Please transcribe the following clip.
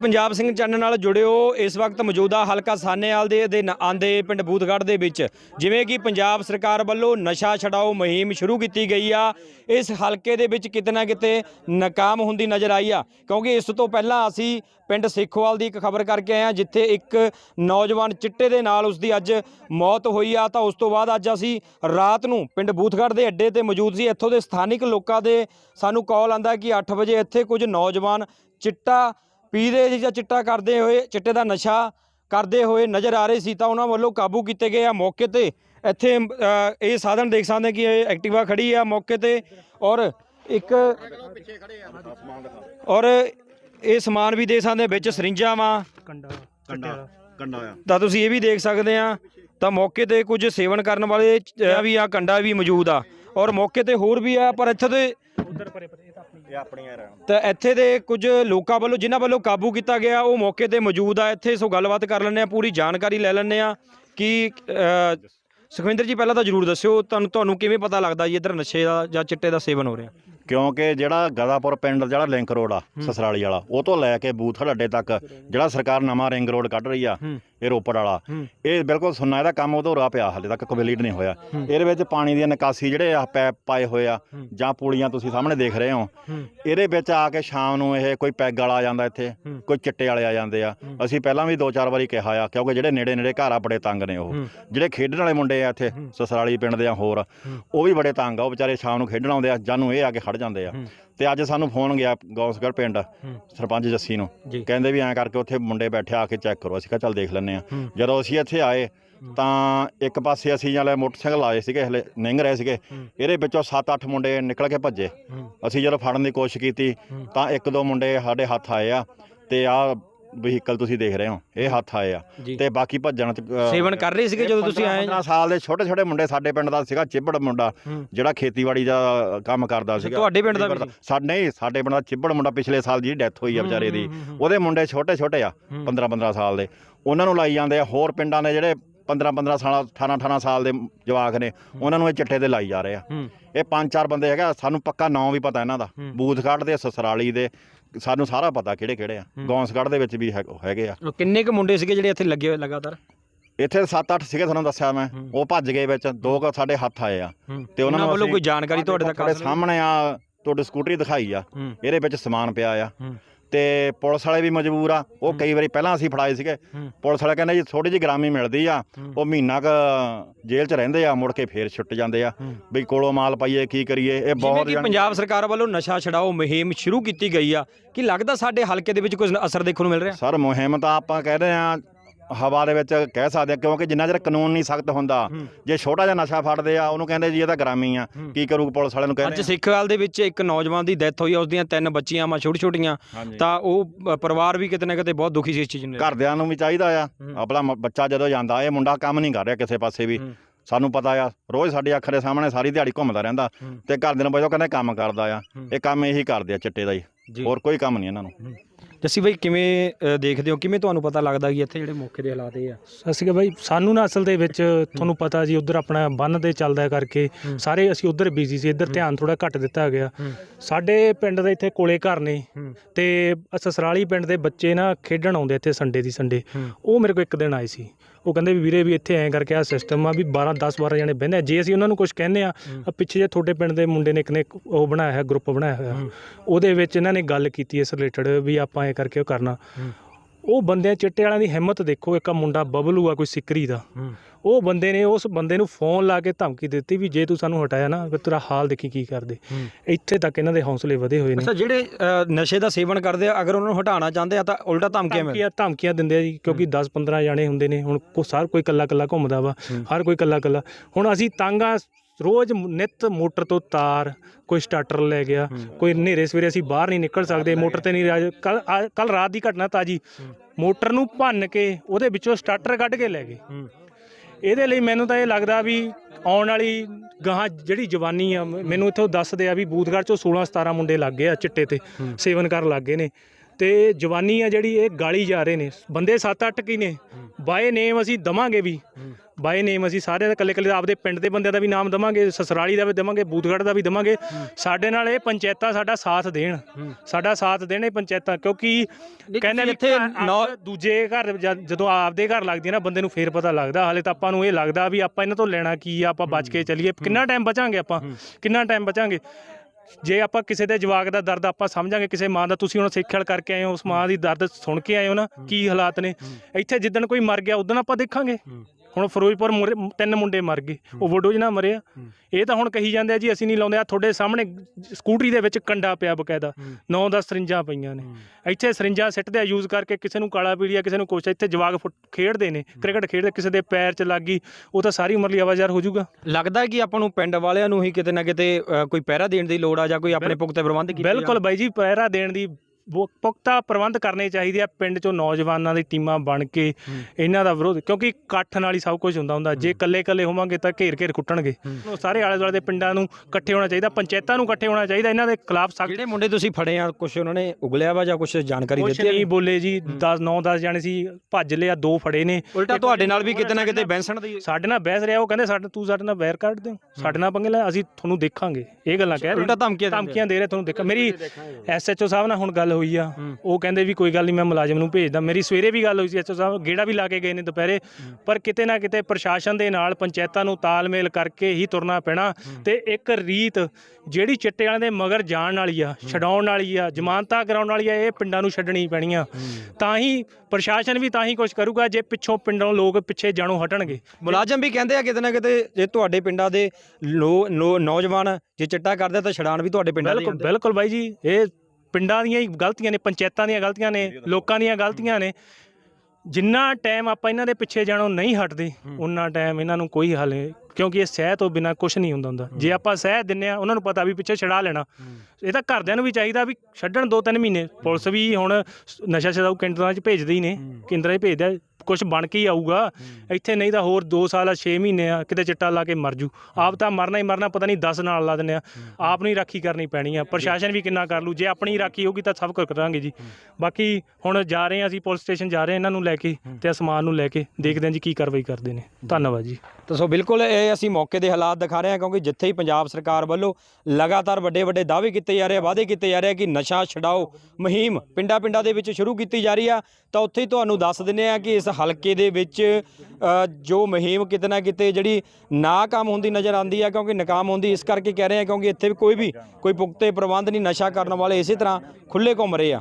Punjab Singh channel ਨਾਲ ਜੁੜਿਓ, ਇਸ ਵਕਤ ਮੌਜੂਦਾ ਹਲਕਾ ਸਾਨੇਵਾਲ ਦੇ ਅਧੀਨ ਆਂਦੇ ਪਿੰਡ ਬੂਥਗੜ੍ਹ ਦੇ ਵਿੱਚ। ਜਿਵੇਂ ਕਿ ਪੰਜਾਬ ਸਰਕਾਰ ਵੱਲੋਂ ਨਸ਼ਾ ਛਡਾਓ ਮੁਹਿੰਮ ਸ਼ੁਰੂ ਕੀਤੀ ਗਈ ਆ। ਇਸ ਹਲਕੇ ਦੇ ਵਿੱਚ ਕਿਤੇ ਨਾ ਕਿਤੇ ਨਾਕਾਮ ਹੁੰਦੀ ਨਜ਼ਰ ਆਈ ਆ। ਕਿਉਂਕਿ ਇਸ ਤੋਂ ਪਹਿਲਾਂ ਅਸੀਂ ਪਿੰਡ ਸੇਖੋਵਾਲ ਦੀ ਇੱਕ ਖਬਰ ਕਰਕੇ ਆਏ ਆ, ਜਿੱਥੇ ਇੱਕ ਨੌਜਵਾਨ ਚਿੱਟੇ ਦੇ ਨਾਲ ਉਸ ਦੀ ਅੱਜ ਮੌਤ ਹੋਈ ਆ। ਤਾਂ ਉਸ ਤੋਂ ਬਾਅਦ ਅੱਜ ਅਸੀਂ ਰਾਤ ਨੂੰ ਪਿੰਡ ਬੂਥਗੜ੍ਹ ਦੇ ਅੱਡੇ ਤੇ ਮੌਜੂਦ ਸੀ। ਇੱਥੋਂ ਦੇ ਸਥਾਨਿਕ ਲੋਕਾਂ ਦੇ ਸਾਨੂੰ ਕਾਲ ਆਂਦਾ ਕਿ 8 ਵਜੇ ਇੱਥੇ ਕੁਝ ਨੌਜਵਾਨ ਚਿੱਟਾ ਪੀਦੇ ਸੀ ਜਾਂ ਚਿੱਟਾ ਕਰਦੇ ਹੋਏ ਚਿੱਟੇ ਦਾ ਨਸ਼ਾ ਕਰਦੇ ਹੋਏ ਨਜ਼ਰ ਆ ਰਹੇ ਸੀ ਤਾਂ ਉਹਨਾਂ ਵੱਲੋਂ ਕਾਬੂ ਕੀਤੇ ਗਏ ਆ ਮੌਕੇ ਤੇ। ਇੱਥੇ ਇਹ ਸਾਧਨ ਦੇਖ ਸਕਦੇ ਕਿ ਇਹ ਐਕਟਿਵਾ ਖੜੀ ਆ ਮੌਕੇ ਤੇ ਔਰ ਇੱਕ ਔਰ ਇਹ ਸਮਾਨ ਵੀ ਦੇ ਸਕਦੇ ਵਿੱਚ ਸਰਿੰਜਾਂ ਵਾ। ਕੰਡਾ ਕੰਡਾ ਕੰਡਾ ਆ। ਤਾਂ ਤੁਸੀਂ ਇਹ ਵੀ ਦੇਖ ਸਕਦੇ ਆ ਤਾਂ ਮੌਕੇ ਤੇ ਕੁਝ ਸੇਵਨ ਕਰਨ ਵਾਲੇ ਵੀ ਆ ਕੰਡਾ ਵੀ ਮੌਜੂਦ ਆ। ਔਰ ਮੌਕੇ ਤੇ ਹੋਰ ਵੀ ਆ ਪਰ ਇੱਥੇ ਤੇ ਉਧਰ ਪਰੇ ਪਰੇ। ਇਹ ਆਪਣੀਆਂ ਰਹਿਣ ਤਾਂ ਇੱਥੇ ਦੇ ਕੁਝ ਲੋਕਾਂ ਵੱਲੋਂ ਜਿਨ੍ਹਾਂ ਵੱਲੋਂ ਕਾਬੂ ਕੀਤਾ ਗਿਆ ਉਹ ਮੌਕੇ ਤੇ ਮੌਜੂਦ ਆ। ਇੱਥੇ ਸੋ ਗੱਲਬਾਤ ਕਰ ਲੈਂਦੇ ਆ ਪੂਰੀ ਜਾਣਕਾਰੀ ਲੈ ਲੈਂਦੇ ਆ ਕਿ ਅ, ਸੁਖਵਿੰਦਰ ਜੀ ਪਹਿਲਾਂ ਤਾਂ ਜਰੂਰ ਦੱਸਿਓ ਤੁਹਾਨੂੰ ਤੁਹਾਨੂੰ ਕਿਵੇਂ ਪਤਾ ਲੱਗਦਾ ਜੀ ਇੱਧਰ ਨਸ਼ੇ ਦਾ ਜਾਂ ਚਿੱਟੇ ਦਾ ਸੇਵਨ ਹੋ ਰਿਹਾ? ਕਿਉਂਕਿ ਜਿਹੜਾ ਗਦਾਪੁਰ ਪਿੰਡ ਜਿਹੜਾ ਲਿੰਕ ਰੋਡ ਆ ਸਸਰਾਲੀ ਵਾਲਾ ਉਹ ਤੋਂ ਲੈ ਕੇ ਬੂਥੜ ਅੱਡੇ ਤੱਕ ਜਿਹੜਾ ਸਰਕਾਰ ਨਵਾਂ ਰਿੰਗ ਰੋਡ ਕੱਢ ਰਹੀ ਆ ਹੂੰ। ਇਹ ਰੋਪੜ ਵਾਲਾ। ਇਹ ਬਿਲਕੁਲ ਸੁਣਨਾ ਇਹਦਾ ਕੰਮ ਉਧੋਰਾ ਪਿਆ ਹਲੇ ਤੱਕ ਕੰਪਲੀਟ ਨਹੀਂ ਹੋਇਆ ਇਹਦੇ ਵਿੱਚ ਪਾਣੀ ਦੀ ਨਿਕਾਸੀ ਜਿਹੜੇ ਆ ਪੈਪ ਪਾਏ ਹੋਏ ਆ। ਜਾਂ ਪੁਲੀਆਂ ਤੁਸੀਂ ਸਾਹਮਣੇ ਦੇਖ ਰਹੇ ਹੋ ਇਹਦੇ ਵਿੱਚ ਆ ਕੇ ਸ਼ਾਮ ਨੂੰ ਇਹ ਕੋਈ ਪੈਗ ਵਾਲਾ ਆ ਜਾਂਦਾ ਇੱਥੇ। ਕੋਈ ਚਿੱਟੇ ਵਾਲੇ ਆ ਜਾਂਦੇ ਆ। ਅਸੀਂ ਪਹਿਲਾਂ ਵੀ ਦੋ ਚਾਰ ਵਾਰੀ ਕਿਹਾ ਆ ਕਿਉਂਕਿ ਜਿਹੜੇ ਨੇੜੇ ਨੇੜੇ ਘਰ ਆ ਬੜੇ ਤੰਗ ਨੇ ਉਹ। ਜਿਹੜੇ ਖੇਡਣ ਵਾਲੇ ਮੁੰਡੇ ਆ ਇੱਥੇ। ਸਸਰਾਲੀ ਪਿੰਡ ਦੇ ਆ ਹੋਰ। ਉਹ ਵੀ ਬੜੇ ਤੰਗ ਆ ਉਹ ਵਿਚਾਰੇ ਸ਼ਾਮ ਨੂੰ ਖੇਡਣ ਆਉਂਦੇ ਆ ਜਾਨੂੰ ਇਹ ਆ ਕੇ ਖੜ ਜਾਂਦੇ ਆ। ਤੇ ਅੱਜ ਸਾਨੂੰ ਫੋਨ ਗਿਆ ਗੌਸਗੜ ਪਿੰਡ ਸਰਪੰਚ ਜੱਸੀ ਨੂੰ। ਜੀ। ਕਹਿੰਦੇ ਵੀ ਐਂ ਕਰਕੇ ਉੱਥੇ ਮੁੰਡੇ ਬੈਠੇ ਆ ਕੇ ਚੈੱਕ ਕਰੋ ਅਸੀਂ ਕਿਹਾ ਚੱਲ ਦੇਖ ਲੈਂਦੇ ਆ। ਹੂੰ। ਜਦੋਂ ਅਸੀਂ ਇੱਥੇ ਆਏ ਤਾਂ ਇੱਕ ਪਾਸੇ ਅਸੀਂ ਵਾਲੇ ਮੋਟਰਸਾਈਕਲ ਆਏ ਸੀਗੇ ਹਲੇ ਨਿੰਗ ਰਹੇ ਸੀਗੇ। ਹੂੰ। ਇਹਦੇ ਵਿੱਚੋਂ 7-8 ਮੁੰਡੇ ਨਿਕਲ ਕੇ ਭੱਜੇ। ਹੂੰ। ਅਸੀਂ ਜਦੋਂ ਫੜਨ ਦੀ ਕੋਸ਼ਿਸ਼ ਕੀਤੀ ਹੂੰ। ਤਾਂ ਇੱਕ ਦੋ ਮੁੰਡੇ ਸਾਡੇ ਹੱਥ ਆਏ ਆ ਤੇ ਆਹ ਵਹੀਕਲ ਤੁਸੀਂ ਦੇਖ ਰਹੇ ਹੋ ਇਹ ਹੱਥ ਆਏ ਆ। ਜੀ। ਤੇ ਬਾਕੀ ਭੱਜਣ ਅ, ਸੇਵਨ ਕਰ ਰਹੇ ਸੀਗੇ ਜਦੋਂ ਤੁਸੀਂ ਆਏ? 15 ਸਾਲ ਦੇ ਛੋਟੇ ਛੋਟੇ ਮੁੰਡੇ ਸਾਡੇ ਪਿੰਡ ਦਾ ਸੀਗਾ ਚਿੱਬੜ ਮੁੰਡਾ ਹੂੰ। ਜਿਹੜਾ ਖੇਤੀਬਾੜੀ ਦਾ ਕੰਮ ਕਰਦਾ ਸੀਗਾ। ਤੁਹਾਡੇ ਪਿੰਡ ਦਾ ਵੀ ਸੀ? ਸਾਡੇ ਨਹੀਂ ਸਾਡੇ ਪਿੰਡ ਦਾ ਚਿੱਬੜ ਮੁੰਡਾ ਪਿਛਲੇ ਸਾਲ ਜਿਹਦੀ ਡੈਥ ਹੋਈ ਆ ਹੂੰ, ਵਿਚਾਰੇ ਦੀ। ਹੂੰ, ਹੂੰ, ਹੂੰ। ਉਹਦੇ ਮੁੰਡੇ ਛੋਟੇ ਛੋਟੇ ਆ ਹੂੰ। 15 15 ਸਾਲ ਦੇ। ਉਹਨਾਂ ਨੂੰ ਲਾਈ ਜਾਂਦੇ ਆ ਹੋਰ ਪਿੰਡਾਂ ਦੇ ਜਿਹੜੇ 15 15 ਸਾਲ 18 18 ਸਾਲ ਦੇ ਜਵਾਕ ਨੇ ਉਹਨਾਂ ਨੂੰ ਇਹ ਚਿੱਟੇ ਤੇ ਲਾਈ ਜਾ ਰਹੇ ਆ। ਇਹ ਪੰਜ ਚਾਰ ਬੰਦੇ ਹੈਗਾ ਸਾਨੂੰ ਪੱਕਾ ਨਾਂ ਵੀ ਪਤਾ ਇਹਨਾਂ ਦਾ। ਬੂਥਗੜ੍ਹ ਦੇ ਸਸਰਾਲੀ ਦੇ ਸਾਨੂੰ ਸਾਰਾ ਪਤਾ ਕਿਹੜੇ ਕਿਹੜੇ ਆ। ਗੌਂਸਗੜ੍ਹ ਦੇ ਵਿੱਚ ਵੀ ਹੈਗੇ ਆ। ਕਿੰਨੇ ਕੁ ਮੁੰਡੇ ਸੀਗੇ ਜਿਹੜੇ ਇੱਥੇ ਲੱਗੇ ਹੋਏ ਲਗਾਤਾਰ? ਇੱਥੇ 7-8 ਸੀਗੇ ਤੁਹਾਨੂੰ ਦੱਸਿਆ ਮੈਂ। ਉਹ ਭੱਜ ਗਏ ਵਿੱਚ ਦੋ ਕੁ ਸਾਡੇ ਹੱਥ ਆਏ ਆ। ਤੇ ਉਹਨਾਂ ਨੂੰ ਵੱਲੋਂ ਕੋਈ ਜਾਣਕਾਰੀ ਤੁਹਾਡੇ ਤੱਕ? ਸਾਹਮਣੇ ਆ ਤੁਹਾਡੀ ਸਕੂਟਰੀ ਦਿਖਾਈ ਆ। ਇਹਦੇ ਵਿੱਚ ਸਮਾਨ ਪਿਆ ਆ। ਤੇ ਪੁਲਿਸ ਵਾਲੇ ਵੀ ਮਜਬੂਰ ਆ। ਉਹ। ਕਈ ਵਾਰੀ ਪਹਿਲਾਂ ਅਸੀਂ ਫੜਾਏ ਸੀਗੇ। ਪੁਲਿਸ ਵਾਲੇ ਕਹਿੰਦੇ ਜੀ ਥੋੜੀ ਜਿਹੀ ਗ੍ਰਾਮੀ ਮਿਲਦੀ ਆ। ਉਹ ਮਹੀਨਾ ਕ ਜੇਲ੍ਹ 'ਚ ਰਹਿੰਦੇ ਆ ਮੁੜ ਕੇ ਫੇਰ ਛੁੱਟ ਜਾਂਦੇ ਆ। ਵੀ ਕੋਲੋਂ ਮਾਲ ਪਾਈਏ ਕੀ ਕਰੀਏ ਇਹ ਜਿਵੇਂ ਬਹੁਤ ਕਿ ਜਾਣੀ- ਪੰਜਾਬ ਸਰਕਾਰ ਵੱਲੋਂ ਨਸ਼ਾ ਛਡਾਓ ਮੁਹਿੰਮ ਸ਼ੁਰੂ ਕੀਤੀ ਗਈ ਆ। ਕਿ ਲੱਗਦਾ ਸਾਡੇ ਹਲਕੇ ਦੇ ਵਿੱਚ ਕੁਝ ਅਸਰ ਦੇਖਣ ਨੂੰ ਮਿਲ ਰਿਹਾ? ਸਰ ਮੁਹਿੰਮ ਤਾਂ ਆਪਾਂ ਕਹਿੰਦੇ ਆ ਹਵਾ ਦੇ ਵਿੱਚ ਕਹਿ ਸਕਦੇ ਆ ਕਿਉਂਕਿ ਜਿੰਨਾ ਚਿਰ ਕਾਨੂੰਨ ਨਹੀਂ ਸਖਤ ਹੁੰਦਾ। ਜੇ ਛੋਟਾ ਜਿਹਾ ਨਸ਼ਾ ਫੜਦੇ ਆ ਉਹਨੂੰ ਕਹਿੰਦੇ ਜੀ ਇਹ ਤਾਂ ਗ੍ਰਾਮੀ ਆ। ਕੀ ਕਰੂ ਪੁਲਿਸ ਵਾਲਿਆਂ ਨੂੰ ਅੱਜ ਕਹਿੰਦੇ ਸਿੱਖਵਾਲ ਦੇ ਵਿੱਚ ਇੱਕ ਨੌਜਵਾਨ ਦੀ ਡੈਥ ਹੋਈ ਆ ਉਸ ਦੀਆਂ ਤਿੰਨ ਬੱਚੀਆਂ ਮਾ ਛੋਟੀ ਛੋਟੀਆਂ। ਤਾਂ ਉਹ ਪਰਿਵਾਰ ਵੀ ਕਿਤੇ ਨਾ ਕਿਤੇ ਬਹੁਤ ਦੁਖੀ ਸੀ ਇਸ ਚੀਜ਼ ਨੂੰ। ਘਰਦਿਆਂ ਨੂੰ ਵੀ ਚਾਹੀਦਾ ਆ। ਆਪਣਾ ਬੱਚਾ ਜਦੋਂ ਜਾਂਦਾ ਇਹ ਮੁੰਡਾ ਕੰਮ ਨਹੀਂ ਕਰ ਰਿਹਾ ਕਿਸੇ ਪਾਸੇ ਵੀ। ਸਾਨੂੰ ਪਤਾ ਆ ਰੋਜ਼ ਸਾਡੀ ਅੱਖ ਦੇ ਸਾਹਮਣੇ ਸਾਰੀ ਦਿਹਾੜੀ ਘੁੰਮਦਾ ਰਹਿੰਦਾ। ਤੇ ਘਰਦਿਆਂ ਨੂੰ ਬਜੋ ਕਹਿੰਦੇ ਕੰਮ ਕਰਦਾ ਆ। ਇਹ ਕੰਮ ਇਹੀ ਕਰਦੇ ਆ ਚਿੱਟੇ ਦਾ ਹੀ ਹੋਰ ਕੋਈ ਕੰਮ ਨਹੀਂ ਇਹਨਾਂ ਨੂੰ ਜੱਸੀ ਬਾਈ ਕਿਵੇਂ ਅ, ਦੇਖਦੇ ਹੋ? ਕਿਵੇਂ ਤੁਹਾਨੂੰ ਪਤਾ ਲੱਗਦਾ ਕਿ ਇੱਥੇ ਜਿਹੜੇ ਮੌਕੇ ਦੇ ਹਾਲਾਤ ਇਹ ਆ? ਸਤਿ ਸ਼੍ਰੀ ਅਕਾਲ ਬਾਈ। ਸਾਨੂੰ ਨਾ ਅਸਲ ਦੇ ਵਿੱਚ ਤੁਹਾਨੂੰ ਪਤਾ ਜੀ ਉਧਰ ਆਪਣਾ ਬੰਨ ਤੇ ਚੱਲਦਾ ਕਰਕੇ ਹੂੰ। ਸਾਰੇ ਅਸੀਂ ਉਧਰ ਬਿਜ਼ੀ ਸੀ ਇੱਧਰ ਧਿਆਨ ਥੋੜਾ ਘੱਟ ਦਿੱਤਾ ਗਿਆ। ਸਾਡੇ ਪਿੰਡ ਦੇ ਇੱਥੇ ਕੋਲੇ ਘਰ ਨੇ ਹੂੰ। ਤੇ ਸਸਰਾਲੀ ਪਿੰਡ ਦੇ ਬੱਚੇ ਨਾ ਖੇਡਣ ਆਉਂਦੇ ਇੱਥੇ ਸੰਡੇ ਦੀ ਸੰਡੇ ਹੂੰ। ਉਹ ਮੇਰੇ ਕੋਲ ਇੱਕ ਦਿਨ ਆਏ ਸੀ। ਉਹ ਕਹਿੰਦੇ ਵੀ ਵੀਰੇ ਵੀ ਇੱਥੇ ਐਂ ਕਰਕੇ ਆ ਸਿਸਟਮ ਆ ਵੀ 12 10 12 ਜਣੇ ਬਹਿੰਦੇ ਆ ਜੇ ਅਸੀਂ ਉਹਨਾਂ ਨੂੰ ਕੁਝ ਕਹਿੰਦੇ ਆ। ਆ ਪਿੱਛੇ ਜੇ ਤੁਹਾਡੇ ਪਿੰਡ ਦੇ ਮੁੰਡੇ ਨੇ ਇੱਕ ਨੇ ਉਹ ਬਣਾਇਆ ਹੈ ਗਰੁੱਪ ਬਣਾਇਆ ਹੋਇਆ। ਉਹਦੇ ਵਿੱਚ ਇਹਨਾਂ ਨੇ ਗੱਲ ਕੀਤੀ ਇਸ ਰਿਲੇਟਡ ਵੀ ਆਪਾਂ ਐਂ ਕਰਕੇ ਉਹ ਕਰਨਾ। ਉਹ ਬੰਦਿਆਂ ਚਿੱਟੇ ਵਾਲਿਆਂ ਦੀ ਹਿੰਮਤ ਦੇਖੋ ਇੱਕ ਆਹ ਮੁੰਡਾ ਬਬਲੂ ਆ ਕੋਈ ਸਿੱਕਰੀ ਦਾ। ਉਹ ਬੰਦੇ ਨੇ ਉਸ ਬੰਦੇ ਨੂੰ ਫੋਨ ਲਾ ਕੇ ਧਮਕੀ ਦਿੱਤੀ ਵੀ ਜੇ ਤੂੰ ਸਾਨੂੰ ਹਟਾਇਆ ਨਾ ਫਿਰ ਤੇਰਾ ਹਾਲ ਦੇਖੀ ਕੀ ਕਰਦੇ। ਇੱਥੇ ਤੱਕ ਇਹਨਾਂ ਦੇ ਹੌਸਲੇ ਵਧੇ ਹੋਏ ਨੇ। ਅੱਛਾ ਜਿਹੜੇ ਅ, ਨਸ਼ੇ ਦਾ ਸੇਵਨ ਕਰਦੇ ਆ ਅਗਰ ਉਹਨਾਂ ਨੂੰ ਹਟਾਉਣਾ ਚਾਹੁੰਦੇ ਆ ਤਾਂ ਉਲਟਾ ਧਮਕੀਆਂ ਮਿਲ ਧਮਕੀਆਂ ਧਮਕੀਆਂ ਦਿੰਦੇ ਆ ਜੀ ਕਿਉਂਕਿ 10 15 ਜਾਣੇ ਹੁੰਦੇ ਨੇ ਹੁਣ ਕੋ ਸਾਰ ਕੋਈ ਕੱਲਾ ਕੱਲਾ ਘੁੰਮਦਾ ਵਾ। ਹਰ ਕੋਈ ਕੱਲਾ ਕੱਲਾ ਹੁਣ ਅਸੀਂ ਤੰਗ ਆ ਰੋਜ਼ ਨਿੱਤ ਮੋਟਰ ਤੋਂ ਤਾਰ ਕੋਈ ਸਟਾਰਟਰ ਲੈ ਗਿਆ। ਕੋਈ ਹਨੇਰੇ ਸਵੇਰੇ ਅਸੀਂ ਬਾਹਰ ਨਹੀਂ ਨਿਕਲ ਸਕਦੇ ਮੋਟਰ ਤੇ ਨਹੀਂ ਕੱਲ ਕੱਲ ਰਾਤ ਦੀ ਘਟਨਾ ਤਾਜੀ। ਮੋਟਰ ਨੂੰ ਭੰਨ ਕੇ ਉਹਦੇ ਵਿੱਚੋਂ ਸਟਾਰਟਰ ਕੱਢ ਕੇ ਲੈ ਗਏ ਇਹਦੇ ਲਈ ਮੈਨੂੰ ਤਾਂ ਇਹ ਲੱਗਦਾ ਵੀ ਆਉਣ ਵਾਲੀ ਗਾਹਾਂ ਜਿਹੜੀ ਜਵਾਨੀ ਆ ਮੈਨੂੰ ਇੱਥੋਂ ਦੱਸਦੇ ਆ ਵੀ ਬੂਥਗੜ੍ਹ ਚੋਂ 16 17 ਮੁੰਡੇ ਲੱਗ ਗਏ ਆ ਚਿੱਟੇ ਤੇ। ਸੇਵਨ ਕਰਨ ਲੱਗ ਗਏ ਨੇ ਤੇ ਜਵਾਨੀ ਆ ਜਿਹੜੀ ਇਹ ਗਾਲੀ ਜਾ ਰਹੇ ਨੇ। ਬੰਦੇ 7-8 ਕੀ ਨੇ? ਬਾਏ ਨੇਮ ਅਸੀਂ ਦਵਾਂਗੇ ਵੀ। ਬਾਏ ਨੇਮ ਅਸੀਂ ਸਾਰਿਆਂ ਦਾ ਕੱਲੇ ਕੱਲੇ ਆਪਦੇ ਪਿੰਡ ਦੇ ਬੰਦਿਆਂ ਦਾ ਵੀ ਨਾਮ ਦਵਾਂਗੇ ਸਸਰਾਲੀ ਦਾ ਵੀ ਦਵਾਂਗੇ ਬੂਥਗੜ੍ਹ ਦਾ ਵੀ ਦਵਾਂਗੇ। ਸਾਡੇ ਨਾਲ ਇਹ ਪੰਚਾਇਤਾਂ ਸਾਡਾ ਸਾਥ ਦੇਣ। ਸਾਡਾ ਸਾਥ ਦੇਣ ਇਹ ਪੰਚਾਇਤਾਂ ਕਿਉਂਕਿ ਕਹਿੰਦੇ ਵੀ ਇੱਥੇ ਨੌ- ਦੂਜੇ ਘਰ ਜਦ- ਆਪਦੇ ਘਰ ਲੱਗਦੀ ਨਾ ਬੰਦੇ ਨੂੰ ਫੇਰ ਪਤਾ ਲੱਗਦਾ। ਹਾਲੇ ਤਾਂ ਆਪਾਂ ਨੂੰ ਇਹ ਲੱਗਦਾ ਵੀ ਆਪਾਂ ਇਹਨਾਂ ਤੋਂ ਲੈਣਾ ਕੀ ਆ ਆਪਾਂ ਬਚ ਕੇ ਚੱਲੀਏ। ਕਿੰਨਾ ਟਾਈਮ ਬਚਾਂਗੇ ਆਪਾਂ? ਕਿੰਨਾ ਟਾਈਮ ਬਚਾਂਗੇ? ਜੇ ਆਪਾਂ ਕਿਸੇ ਦੇ ਜਵਾਕ ਦਾ ਦਰਦ ਆਪਾਂ ਸਮਝਾਂਗੇ ਕਿਸੇ ਮਾਂ ਦਾ ਤੁਸੀਂ ਹੁਣ ਸਿੱਖਿਆਲ ਕਰਕੇ ਆਏ ਹੋ ਉਸ ਮਾਂ ਦੀ ਦਰਦ ਸੁਣ ਕੇ ਆਏ ਹੋ ਨਾ ਕੀ ਹਾਲਾਤ ਨੇ? ਇੱਥੇ ਜਿੱਦਣ ਕੋਈ ਮਰ ਗਿਆ ਉਦੋਂ ਆਪਾਂ ਦੇਖਾਂਗੇ। ਹੁਣ ਫਿਰੋਜ਼ਪੁਰ ਮੁਰੇ- ਤਿੰਨ ਮੁੰਡੇ ਮਰ ਗਏ ਉਹ ਵਡੋਜ ਨਾ ਮਰਿਆ ਇਹ ਤਾਂ ਹੁਣ ਕਹੀ ਜਾਂਦੇ ਆ ਜੀ ਅਸੀਂ ਨਹੀਂ ਲਾਉਂਦੇ। ਆ ਤੁਹਾਡੇ ਸਾਹਮਣੇ ਸਕੂਟਰੀ ਦੇ ਵਿੱਚ ਕੰਡਾ ਪਿਆ ਬਕਾਇਦਾ। 9-10 ਸਰਿੰਜਾਂ ਪਈਆਂ ਨੇ। ਇੱਥੇ ਸਰਿੰਜਾਂ ਸਿੱਟਦੇ ਆ ਯੂਜ਼ ਕਰਕੇ ਕਿਸੇ ਨੂੰ ਕਾਲਾ ਪੀੜੀਆ ਕਿਸੇ ਨੂੰ ਕੁਛ। ਇੱਥੇ ਜਵਾਕ ਫੁੱਟ- ਖੇਡਦੇ ਨੇ ਕ੍ਰਿਕਟ ਖੇਡਦੇ ਕਿਸੇ ਦੇ ਪੈਰ 'ਚ ਲੱਗ ਗਈ ਉਹ ਤਾਂ ਸਾਰੀ ਉਮਰ ਲਈ ਆਵਾਜ਼ਾਰ ਹੋ ਜਾਊਗਾ। ਲੱਗਦਾ ਕਿ ਆਪਾਂ ਨੂੰ ਪਿੰਡ ਵਾਲਿਆਂ ਨੂੰ ਹੀ ਕਿਤੇ ਨਾ ਕਿਤੇ ਕੋਈ ਪਹਿਰਾ ਦੇਣ ਦੀ ਲੋੜ ਆ ਜਾਂ ਕੋਈ ਆਪਣੇ ਪੁਖਤੇ ਪ੍ਰਬੰਧ ਕੀਤੇ ਬਿਲਕੁਲ ਬਾਈ ਜੀ ਪਹਿਰਾ ਦੇਣ ਦੀ ਪੁਖਤਾ ਪ੍ਰਬੰਧ ਕਰਨੇ ਚਾਹੀਦੇ ਆ ਪਿੰਡ ਚੋਂ ਨੌਜਵਾਨਾਂ ਦੀ ਟੀਮਾਂ ਬਣ ਕੇ ਇਹਨਾਂ ਦਾ ਵਿਰੋਧ ਕਿਉਂਕਿ ਇਕੱਠ ਨਾਲ ਹੀ ਸਭ ਕੁਝ ਹੁੰਦਾ ਹੁੰਦਾ। ਜੇ ਇਕੱਲੇ ਇਕੱਲੇ ਹੋਵਾਂਗੇ ਤਾਂ ਘੇਰ ਘੇਰ ਕੁੱਟਣਗੇ। ਉਹ ਸਾਰੇ ਆਲੇ ਦੁਆਲੇ ਦੇ ਪਿੰਡਾਂ ਨੂੰ ਇਕੱਠੇ ਹੋਣਾ ਚਾਹੀਦਾ ਪੰਚਾਇਤਾਂ ਨੂੰ ਇਕੱਠੇ ਹੋਣਾ ਚਾਹੀਦਾ ਇਹਨਾਂ ਦੇ ਖਿਲਾਫ ਸਖਤ ਜਿਹੜੇ ਮੁੰਡੇ ਤੁਸੀਂ ਫੜੇ ਆ ਕੁਝ ਉਹਨਾਂ ਨੇ ਉਗਲਿਆ ਵਾ ਜਾਂ ਕੁਝ ਜਾਣਕਾਰੀ ਦਿੱਤੀ ਨਹੀਂ ਬੋਲੇ ਜੀ 10 9 10 ਜਾਣੇ ਸੀ ਭੱਜ ਲਿਆ ਦੋ ਫੜੇ ਨੇ। ਉਲਟਾ ਤੁਹਾਡੇ ਨਾਲ ਵੀ ਕਿਤੇ ਨਾ ਕਿਤੇ ਬੈਂਸਣ ਦੀ ਸਾਡੇ ਨਾਲ ਬਹਿਸ ਰਿਹਾ ਉਹ ਕਹਿੰਦੇ ਸਾਡੇ ਤੂੰ ਸਾਡੇ ਨਾਲ ਵੈਰ ਕੱਢ ਦਿਓ। ਸਾਡੇ ਨਾਲ ਪੰਗੇ ਲੈ ਅਸੀਂ ਤੁਹਾਨੂੰ ਦੇਖਾਂਗੇ। ਇਹ ਗੱਲਾਂ ਕਹਿ ਰਹੇ। ਧਮਕੀਆਂ ਦੇ ਰਹੇ ਤੁਹਾਨੂੰ ਦੇਖਾਂ। ਮੇਰੀ ਐਸਐਚਓ ਸਾਹਿਬ ਨਾਲ ਹੁਣ ਗੱਲ ਹੋਈ ਆ। ਉਹ ਕਹਿੰਦੇ ਵੀ ਕੋਈ ਗੱਲ ਨਹੀਂ ਮੈਂ ਮੁਲਾਜ਼ਮ ਨੂੰ ਭੇਜਦਾ। ਮੇਰੀ ਸਵੇਰੇ ਵੀ ਗੱਲ ਹੋਈ ਸੀ ਐਸਐਚਓ ਸਾਹਿਬ ਗੇੜਾ ਵੀ ਲਾ ਕੇ ਗਏ ਨੇ ਦੁਪਹਿਰੇ। ਪਰ ਕਿਤੇ ਨਾ ਕਿਤੇ ਪ੍ਰਸ਼ਾਸਨ ਦੇ ਨਾਲ ਪੰਚਾਇਤਾਂ ਨੂੰ ਤਾਲਮੇਲ ਕਰਕੇ ਹੀ ਤੁਰਨਾ ਪੈਣਾ। ਤੇ ਇੱਕ ਰੀਤ ਜਿਹੜੀ ਚਿੱਟੇ ਵਾਲਿਆਂ ਦੇ ਮਗਰ ਜਾਣ ਵਾਲੀ ਆ ਛਡਾਉਣ ਵਾਲੀ ਆ ਜ਼ਮਾਨਤਾਂ ਕਰਾਉਣ ਵਾਲੀ ਆ ਇਹ ਪਿੰਡਾਂ ਨੂੰ ਛੱਡਣੀ ਪੈਣੀਆਂ। ਤਾਂ ਹੀ ਪ੍ਰਸ਼ਾਸਨ ਵੀ ਤਾਂ ਹੀ ਕੁਝ ਕਰੂਗਾ ਜੇ ਪਿੱਛੋਂ ਪਿੰਡੋਂ ਲੋਕ ਪਿੱਛੇ ਜਾਣੋਂ ਹਟਣਗੇ। ਮੁਲਾਜ਼ਮ ਵੀ ਕਹਿੰਦੇ ਆ ਕਿਤੇ ਨਾ ਕਿਤੇ ਜੇ ਤੁਹਾਡੇ ਪਿੰਡਾਂ ਦੇ ਲੋ- ਨੌਜਵਾਨ ਜੇ ਚਿੱਟਾ ਕਰਦੇ ਆ ਤਾਂ ਛਡਾਣ ਵੀ ਤੁਹਾਡੇ ਪਿੰਡਾਂ ਦੇ ਬਿਲਕੁਲ ਬਿਲਕੁਲ ਬਾਈ ਜੀ ਇਹ ਪਿੰਡਾਂ ਦੀਆਂ ਹੀ ਗਲਤੀਆਂ ਨੇ ਪੰਚਾਇਤਾਂ ਦੀਆਂ ਗਲਤੀਆਂ ਨੇ ਲੋਕਾਂ ਦੀਆਂ ਗਲਤੀਆਂ ਨੇ। ਜਿੰਨਾ ਟਾਈਮ ਆਪਾਂ ਇਹਨਾਂ ਦੇ ਪਿੱਛੇ ਜਾਣੋਂ ਨਹੀਂ ਹਟਦੇ। ਉਨਾ ਟਾਈਮ ਇਹਨਾਂ ਨੂੰ ਕੋਈ ਹੱਲ ਨਹੀਂ। ਕਿਉਂਕਿ ਇਹ ਸਹਿ ਤੋਂ ਬਿਨਾ ਕੁਝ ਨਹੀਂ ਹੁੰਦਾ ਹੁੰਦਾ। ਜੇ ਆਪਾਂ ਸਹਿ ਦਿੰਨੇ ਆ ਉਹਨਾਂ ਨੂੰ ਪਤਾ ਵੀ ਪਿੱਛੇ ਛਡਾ ਲੈਣਾ। ਇਹ ਤਾਂ ਘਰਦਿਆਂ ਨੂੰ ਵੀ ਚਾਹੀਦਾ ਵੀ ਛੱਡਣ ਦੋ ਤਿੰਨ ਮਹੀਨੇ। ਪੁਲਿਸ ਵੀ ਹੁਣ ਨਸ਼ਾ ਛਡਾਊ ਕੇਂਦਰਾਂ 'ਚ ਭੇਜਦੇ ਹੀ। ਨੇ ਕੇਂਦਰਾਂ 'ਚ ਭੇਜਦੇ। ਆ ਕੁਝ ਬਣ ਕੇ ਹੀ ਆਊਗਾ। ਇੱਥੇ ਨਹੀਂ ਤਾਂ ਹੋਰ 2 ਸਾਲ ਆ 6 ਮਹੀਨੇ ਆ ਕਿਤੇ ਚਿੱਟਾ ਲਾ ਕੇ ਮਰ ਜੂ। ਆਪ ਤਾਂ ਮਰਨਾ ਹੀ ਮਰਨਾ ਪਤਾ ਨਹੀਂ 10 ਨਾਲ ਲਾ ਦਿੰਦੇ ਆ। ਆਪ ਨੂੰ ਹੀ ਰਾਖੀ ਕਰਨੀ ਪੈਣੀ ਆ। ਪ੍ਰਸ਼ਾਸਨ ਵੀ ਕਿੰਨਾ ਕਰ ਲੂ। ਜੇ ਆਪਣੀ ਰਾਖੀ ਹੋਊਗੀ ਤਾਂ ਸਭ ਕੁਝ ਕਰਾਂਗੇ ਜੀ। ਬਾਕੀ ਹੁਣ ਜਾ ਰਹੇ ਆ ਅਸੀਂ ਪੁਲਿਸ ਸਟੇਸ਼ਨ ਜਾ ਰਹੇ ਆ ਇਹਨਾਂ ਨੂੰ ਲੈ ਕੇ ਤੇ ਅਸਮਾਨ ਨੂੰ ਲੈ ਕੇ ਦੇਖਦੇ ਹਾਂ ਜੀ ਕੀ ਕਾਰਵਾਈ ਕਰਦੇ ਨੇ। ਧੰਨਵਾਦ ਜੀ। ਤਾਂ ਸੋ ਬਿਲਕੁਲ ਇਹ ਅਸੀਂ ਮੌਕੇ ਦੇ ਹਾਲਾਤ ਦਿਖਾ ਰਹੇ ਹਾਂ, ਕਿਉਂਕਿ ਜਿੱਥੇ ਹੀ ਪੰਜਾਬ ਸਰਕਾਰ ਵੱਲੋਂ ਲਗਾਤਾਰ ਵੱਡੇ ਵੱਡੇ ਦਾਅਵੇ ਕੀਤੇ ਜਾ ਰਹੇ ਆ, ਵਾਅਦੇ ਕੀਤੇ ਜਾ ਰਹੇ ਆ ਕਿ ਨਸ਼ਾ ਛਡਾਓ ਮੁਹਿੰਮ ਪਿੰਡਾਂ ਪਿੰਡਾਂ ਦੇ ਵਿੱਚ ਸ਼ੁਰੂ ਕੀਤੀ ਜਾ ਰਹੀ ਆ, ਤਾਂ ਉੱਥੇ ਹੀ ਤੁਹਾਨੂੰ ਦੱਸ ਦਿੰਦੇ ਆ ਕਿ ਇਸ ਹਲਕੇ ਦੇ ਵਿੱਚ ਜੋ ਮੁਹਿੰਮ ਕਿਤੇ ਨਾ ਕਿਤੇ ਜਿਹੜੀ ਨਾਕਾਮ ਹੁੰਦੀ ਨਜ਼ਰ ਆਉਂਦੀ ਆ, ਕਿਉਂਕਿ ਨਾਕਾਮ ਹੁੰਦੀ, ਇਸ ਕਰਕੇ ਕਹਿ ਰਹੇ ਆ ਕਿਉਂਕਿ ਇੱਥੇ ਵੀ ਕੋਈ ਵੀ ਕੋਈ ਪੁਖਤੇ ਪ੍ਰਬੰਧ ਨਹੀਂ ਨਸ਼ਾ ਕਰਨ ਵਾਲੇ ਇਸੇ ਤਰ੍ਹਾਂ ਖੁੱਲੇ ਘੁੰਮ ਰਹੇ ਆ।